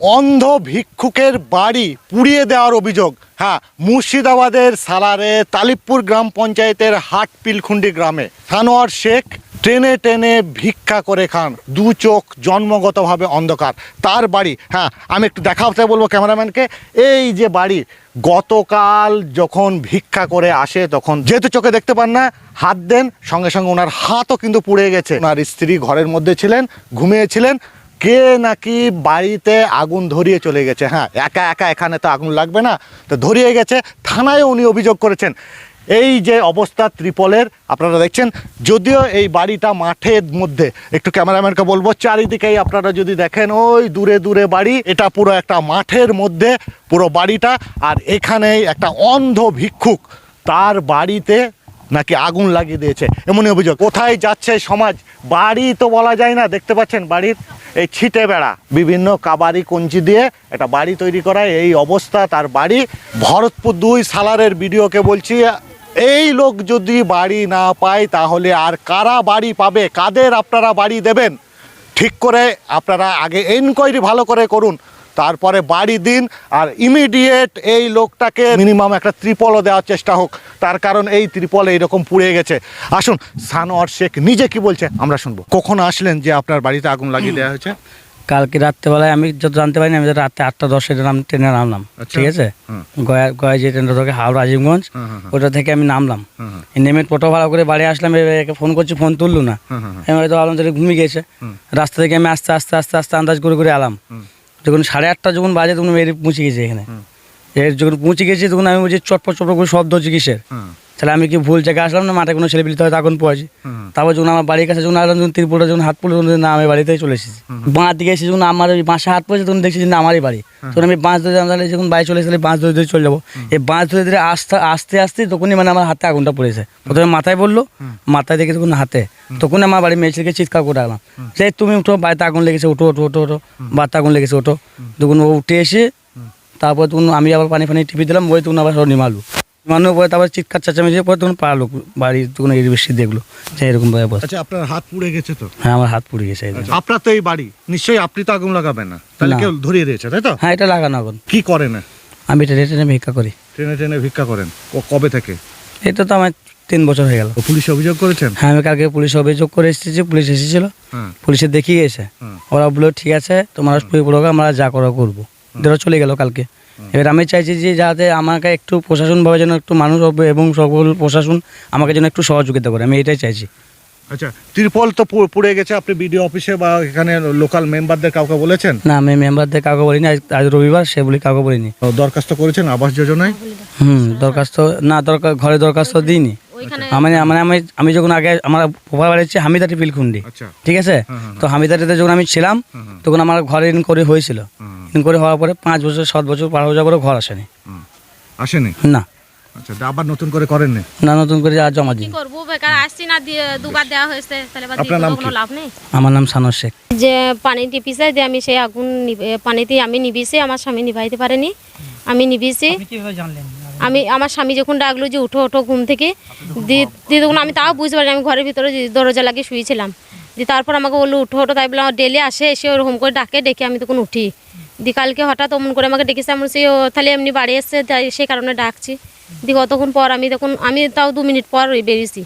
অন্ধ ভিক্ষুকের বাড়ি পুড়িয়ে দেওয়ার অভিযোগ। হ্যাঁ মুর্শিদাবাদের সালারে তালিবপুর গ্রাম পঞ্চায়েতের হাট পিলখুন্ডি গ্রামে। সানোয়ার শেখ ট্রেনে ট্রেনে ভিক্ষা করে খান। দু চোখ জন্মগতভাবে অন্ধকার। তার বাড়ি হ্যাঁ আমি একটু দেখাতে বলব ক্যামেরাম্যানকে। এই যে বাড়ি, গতকাল যখন ভিক্ষা করে আসে, তখন যেহেতু চোখে দেখতে পান না, হাত দেন, সঙ্গে সঙ্গে ওনার হাতও কিন্তু পুড়ে গেছে। ওনার স্ত্রী ঘরের মধ্যে ছিলেন ঘুমিয়েছিলেন কে নাকি বাড়িতে আগুন ধরিয়ে চলে গেছে? হ্যাঁ একা একা এখানে তো আগুন লাগবে না, তো ধরিয়ে গেছে, থানায় উনি অভিযোগ করেছেন। এই যে অবস্থা ত্রিপলের, আপনারা দেখছেন, যদিও এই বাড়িটা মাঠের মধ্যে, একটু ক্যামেরাম্যানকে বলব, চারিদিকেই আপনারা যদি দেখেন, ওই দূরে দূরে বাড়ি, এটা পুরো একটা মাঠের মধ্যে, পুরো বাড়িটা, আর এখানেই একটা অন্ধ ভিক্ষুক, তার বাড়িতে নাকি আগুন লাগিয়ে দিয়েছে, এমনই অভিযোগ। কোথায় যাচ্ছে সমাজ? বাড়ি তো বলা যায় না, দেখতে পাচ্ছেন বাড়ির এই ছিটে বেড়া। বিভিন্ন কাবারি কঞ্চি দিয়ে একটা বাড়ি তৈরি করা এই অবস্থা তার বাড়ি। ভরতপুর দুই সালারের ভিডিওকে বলছি, এই লোক যদি বাড়ি না পায় তাহলে আর কারা বাড়ি পাবে? কাদের আপনারা বাড়ি দেবেন? ঠিক করে আপনারা আগে এনকোয়ারি ভালো করে করুন। তারপরে বাড়ি দিন আর ইমিডিয়েট এই লোকটাকে মিনিমাম একটা ত্রিপলও দেওয়ার চেষ্টা হোক। তার কারণ এই ত্রিপল এইরকম পুড়ে গেছে। আসুন সানোয়ার শেখ নিজে কি বলছে আমরা শুনব। কখন আসলেন যে আপনার বাড়িতে আগুন লাগিয়ে দেওয়া হয়েছে? কালকে রাত্রেবেলায় আমি যত জানতে পারিনি আমি তো রাত্রে আটটা দশে নাম ট্রেনে নামলাম। আচ্ছা। ঠিক আছে? গয়া গয়া যে ট্রেনটা ধরে হাওড়া আজিমগঞ্জ। ওটা থেকে আমি নামলাম। নেমে টোটো ভাড়া করে বাড়ি আসলাম এবার একে ফোন করছি ফোন তুললো না। আমি হয়তো তাহলে ঘুমিয়ে গেছে। রাস্তা থেকে আমি আস্তে আস্তে আস্তে আস্তে আন্দাজ করে করে এলাম। হুম। যখন সাড়ে আটটা যখন বাজে তখন মেরে পৌঁছে গেছে এখানে। এর যখন পৌঁছে গেছি তখন আমি বলছি চটপট চটপট করে শব্দ হচ্ছে কিসের? তাহলে আমি কি ভুল জায়গায় আসলাম না মাঠে কোনো ছেলে পিলিতে হয়তো আগুন পড়েছে। তারপর যখন আমার বাড়ির কাছে যখন আসলাম যখন ত্রিপুরা যখন হাত পড়ল না আমি বাড়িতেই চলে এসেছি। বাঁ দিকে এসে যখন আমার ওই বাঁশে হাত পড়েছে তখন দেখছি যে না আমারই বাড়ি। তখন আমি বাঁশ ধরে তাহলে যখন বাড়ি চলে এসে বাঁশ ধরে ধরে চলে যাব। এই বাঁশ ধরে ধরে আস্তে আস্তে আস্তে তখনই মানে আমার হাতে আগুনটা পড়েছে। প্রথমে মাথায় বলল মাথায় দেখে তখন হাতে। তখন আমার বাড়ির মেয়ে ছেলেকে চিৎকার করে রাখলাম যে তুমি উঠো বাড়িতে আগুন লেগেছে উঠো ওঠো ওঠো ওঠো বাড়িতে আগুন লেগেছে ওঠো তখন ও উঠে এসে তারপর তখন আমি আবার পানি ফানি টিপি দিলাম ওই তখন আবার সব নিমালু। নিমানোর পরে তারপর চিৎকার চেঁচামেচি পরে তখন পাড়ালো বাড়ি তখন এই বেশি দেখল যে এরকম ভাবে বসে আচ্ছা আপনার হাত পুড়ে গেছে তো? হ্যাঁ আমার হাত পুড়ে গেছে আপনার তো এই বাড়ি নিশ্চয়ই আপনি তো আগুন লাগাবেন না। তাহলে কেউ ধরিয়ে দিয়েছে তাই তো? হ্যাঁ এটা লাগানো এখন কি করেন? আমি এটা রেটে ভিক্ষা করি। ট্রেনে ট্রেনে ভিক্ষা করেন? কবে থেকে? এটা তো আমার তিন বছর হয়ে গেল। পুলিশ অভিযোগ করেছেন? হ্যাঁ আমি কালকে পুলিশ অভিযোগ করে এসেছি পুলিশ এসেছিল। হ্যাঁ। পুলিশে দেখিয়ে গেছে। ওরা বলল ঠিক আছে তোমরা পড়ো আমরা যা করো করব। ধরো চলে গেল কালকে। এবার আমি চাইছি যে যাতে আমাকে একটু প্রশাসনভাবে যেন একটু মানুষ হবে এবং সকল প্রশাসন আমাকে যেন একটু সহযোগিতা করে আমি এটাই চাইছি। আচ্ছা ত্রিপল তো পুড়ে গেছে আপনি বিডিও অফিসে বা এখানে লোকাল মেম্বারদের কাউকে বলেছেন? না আমি মেম্বারদের কাউকে বলিনি আজ আজ রবিবার সে বলি কাউকে বলিনি। দরখাস্ত করেছেন আবাস যোজনায়? হুম দরখাস্ত না দরকার ঘরে দরখাস্ত দিইনি। আমি মানে আমি আমি যখন আগে আমার বাবার বাড়ি হচ্ছে হামিদাটি পিলখুন্ডি আচ্ছা। ঠিক আছে? হুম, হুম, তো হামিদাটিতে যখন আমি ছিলাম তখন আমার ঘরে ইনকোয়ারি হয়েছিল। ইনকোয়ারি হওয়ার পরে পাঁচ বছর সাত বছর পার হয়ে যাওয়ার পরে ঘর আসেনি। আসেনি? না। আচ্ছা আবার নতুন করে না নতুন করে আর জমা দিন কি বেকার আসছি না দুবার দেওয়া হয়েছে। তাহলে কোনো লাভ নেই? আমার নাম সানর শেখ। যে পানি টিপিছে দিয়ে আমি সেই আগুন পানিতে আমি নিবিছে আমার স্বামী নিভাইতে পারেনি। আমি নিবিছি। আমি, আমার স্বামী যখন ডাকলো যে উঠো ওঠো ঘুম থেকে দিয়ে তখন আমি তাও বুঝতে পারি আমি ঘরের ভিতরে দরজা লাগিয়ে শুয়েছিলাম। দিয়ে তারপর আমাকে বলল, উঠো ওঠো তাই বললাম ডেলি আসে, এসে ওরকম করে ডাকে, ডেকে আমি তখন উঠি। দিয়ে কালকে হঠাৎ অমন করে আমাকে ডেকেছে, আমি সেই তাহলে এমনি বাড়ি এসছে তাই সেই কারণে ডাকছি। দিয়ে কতক্ষণ পর আমি তখন, আমি তাও দু মিনিট পর বেরিয়েছি।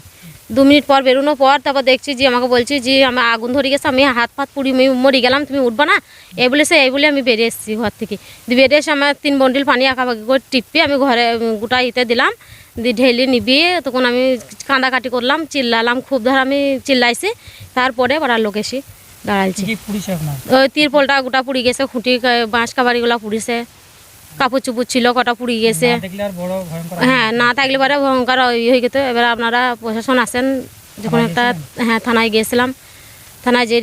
দু মিনিট পর বেরোনোর পর তারপর দেখছি যে আমাকে বলছি যে আমার আগুন ধরে গেছে আমি হাত ফাত পুড়ি আমি মরে গেলাম তুমি উঠবা না? এই বলে সে এই বলে আমি বেরিয়ে এসেছি ঘর থেকে। বেরিয়ে এসে আমার তিন বন্ডিল পানি আঁকাবাকি করে টিপে আমি ঘরে গোটা ইতে দিলাম দিয়ে ঢেলে নিবিয়ে তখন আমি কাঁদাকাটি করলাম চিল্লালাম খুব ধর আমি চিল্লাইছি তারপরে পাড়ার লোক এসে দাঁড়াইছি। ওই তিরপলটা গোটা পুড়ি গেছে খুঁটি বাঁশ কাবাড়িগুলো পুড়িছে। কাপড় চুপুর ছিল কটা পুড়ি গেছে। হ্যাঁ না থাকলে পরে ভয়ঙ্কর হয়ে গেতো। এবার আপনারা প্রশাসন আসেন যখন একটা হ্যাঁ থানায় গিয়েছিলাম থানায় যে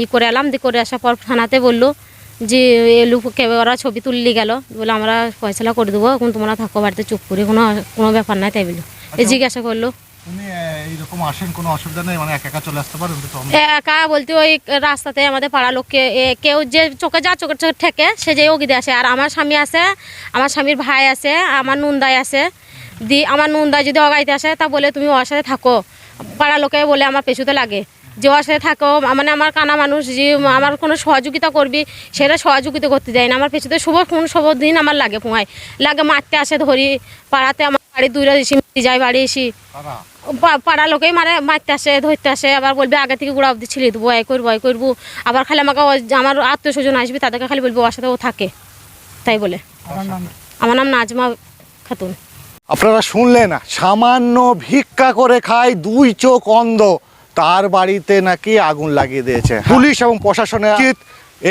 ই করে এলাম দিয়ে করে আসার পর থানাতে বলল যে এলু ওরা ছবি তুললি গেল। বলে আমরা ফয়সলা করে দেবো এখন তোমরা থাকো বাড়িতে চুপ করে কোনো কোনো ব্যাপার নাই তাই বলল। এই জিজ্ঞাসা করল এইরকম আসেন, কোনো অসুবিধা নেই? মানে একা একা চলে আসতে পারেন তো একা বলতে ওই রাস্তাতে আমাদের পাড়া লোককে কেউ যে চোখে যা চোখের চোখে ঠেকে, সে যে ওগিদে আসে। আর আমার স্বামী আছে, আমার স্বামীর ভাই আছে, আমার নুন্দাই আছে। দি, আমার নুন্দাই যদি অগাইতে আসে, তা বলে তুমি ওর সাথে থাকো। পাড়া লোকে বলে আমার পেছুতে লাগে। যে অসে থাকো মানে আমার কানা মানুষ, যে আমার কোনো সহযোগিতা করবি, সেটা সহযোগিতা করতে দেয় না। আমার পেছনে শুভ কোন শুভ দিন আমার লাগে পোঁয়ায় লাগে মারতে আসে ধরি, পাড়াতে আমার বাড়ি যায় বাড়ি এসি। পাড়া? লোকেই মারে মারতে আসে ধরতে আসে আবার বলবে আগে থেকে গুড়া দেবো এই করব এই করব। আবার খালি আমাকে আমার আত্মীয় স্বজন আসবে তাদেরকে খালি বলব ওর সাথে ও থাকে। তাই বলে। আমার নাম নাজমা খাতুন। আপনারা শুনলেন সামান্য ভিক্ষা করে খায় দুই চোখ অন্ধ। তার বাড়িতে নাকি আগুন লাগিয়ে দিয়েছে। পুলিশ এবং প্রশাসনের উচিত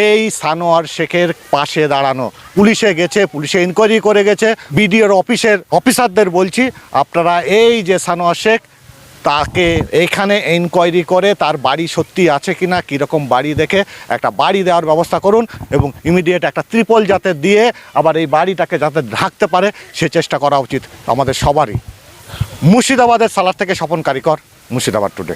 এই সানোয়ার শেখের পাশে দাঁড়ানো। পুলিশে গেছে, পুলিশে ইনকোয়ারি করে গেছে। বিডিওর অফিসের অফিসারদের বলছি, আপনারা এই যে সানোয়ার শেখ, তাকে এখানে এনকোয়ারি করে, তার বাড়ি সত্যি আছে কি না কীরকম বাড়ি দেখে একটা বাড়ি দেওয়ার ব্যবস্থা করুন এবং ইমিডিয়েট একটা ত্রিপল যাতে দিয়ে আবার এই বাড়িটাকে যাতে ঢাকতে পারে, সে চেষ্টা করা উচিত আমাদের সবারই। মুর্শিদাবাদের সালার থেকে স্বপন কারিকর, মুর্শিদাবাদ টুডে